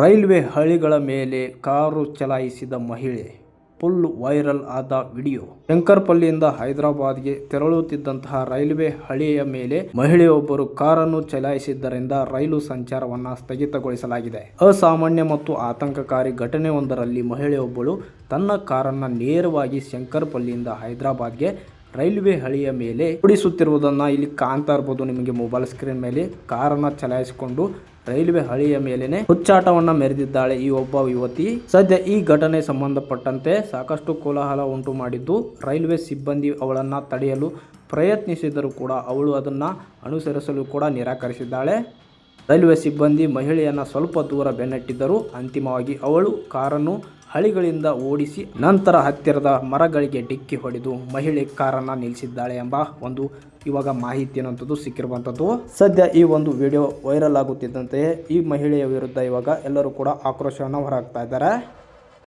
Railway ಹಳಿಗಳ ಮೇಲೆ car ಚಲಾಯಿಸಿದ ಮಹಿಳೆ. ಫುಲ್ ವೈರಲ್ ಆದ ವಿಡಿಯೋ. ಶಂಕರ್ಪಲ್ಲಿಯಿಂದ ಹೈದರಾಬಾದ್ಗೆ ತೆರಳುತ್ತಿದ್ದಂತಹ ರೈಲ್ವೆ ಹಳಿಯ ಮೇಲೆ ಮಹಿಳೆಯೊಬ್ಬರು ಕಾರನ್ನು ಚಲಾಯಿಸಿದ್ದರಿಂದ ರೈಲು ಸಂಚಾರವನ್ನ ಸ್ಥಗಿತಗೊಳಿಸಲಾಗಿದೆ. ಅಸಾಮಾನ್ಯ ಮತ್ತು ಆತಂಕಕಾರಿ ಘಟನೆಯೊಂದರಲ್ಲಿ ಮಹಿಳೆಯೊಬ್ಬಳು ತನ್ನ ಕಾರನ್ನ ನೇರವಾಗಿ ಶಂಕರ್ಪಲ್ಲಿಯಿಂದ ಹೈದರಾಬಾದ್ಗೆ ರೈಲ್ವೆ ಹಳಿಯ ಮೇಲೆ ಓಡಿಸುತ್ತಿರುವುದನ್ನು ಇಲ್ಲಿ ಕಾಣ್ತಾ ಇರ್ಬೋದು ನಿಮಗೆ ಮೊಬೈಲ್ ಸ್ಕ್ರೀನ್ ಮೇಲೆ. ಕಾರನ್ನ ಚಲಾಯಿಸಿಕೊಂಡು ರೈಲ್ವೆ ಹಳಿಯ ಮೇಲೆನೆ ಹುಚ್ಚಾಟವನ್ನ ಮೆರೆದಿದ್ದಾಳೆ ಈ ಒಬ್ಬ ಯುವತಿ. ಸದ್ಯ ಈ ಘಟನೆ ಸಂಬಂಧಪಟ್ಟಂತೆ ಸಾಕಷ್ಟು ಕೋಲಾಹಲ ಉಂಟು ಮಾಡಿದ್ದು, ರೈಲ್ವೆ ಸಿಬ್ಬಂದಿ ಅವಳನ್ನ ತಡೆಯಲು ಪ್ರಯತ್ನಿಸಿದರೂ ಕೂಡ ಅವಳು ಅದನ್ನ ಅನುಸರಿಸಲು ಕೂಡ ನಿರಾಕರಿಸಿದ್ದಾಳೆ. ರೈಲ್ವೆ ಸಿಬ್ಬಂದಿ ಮಹಿಳೆಯನ್ನು ಸ್ವಲ್ಪ ದೂರ ಬೆನ್ನಟ್ಟಿದ್ದರು ಅಂತಿಮವಾಗಿ ಅವಳು ಕಾರನ್ನು ಹಳಿಗಳಿಂದ ಓಡಿಸಿ ನಂತರ ಹತ್ತಿರದ ಮರಗಳಿಗೆ ಡಿಕ್ಕಿ ಹೊಡೆದು ಮಹಿಳೆ ಕಾರನ್ನ ನಿಲ್ಲಿಸಿದ್ದಾಳೆ ಎಂಬ ಒಂದು ಇವಾಗ ಮಾಹಿತಿ ಅನ್ನುವಂಥದ್ದು ಸಿಕ್ಕಿರುವಂಥದ್ದು. ಸದ್ಯ ಈ ಒಂದು ವಿಡಿಯೋ ವೈರಲ್ ಆಗುತ್ತಿದ್ದಂತೆಯೇ ಈ ಮಹಿಳೆಯ ವಿರುದ್ಧ ಇವಾಗ ಎಲ್ಲರೂ ಕೂಡ ಆಕ್ರೋಶವನ್ನು ಹೊರಹಾಕ್ತಾ ಇದ್ದಾರೆ.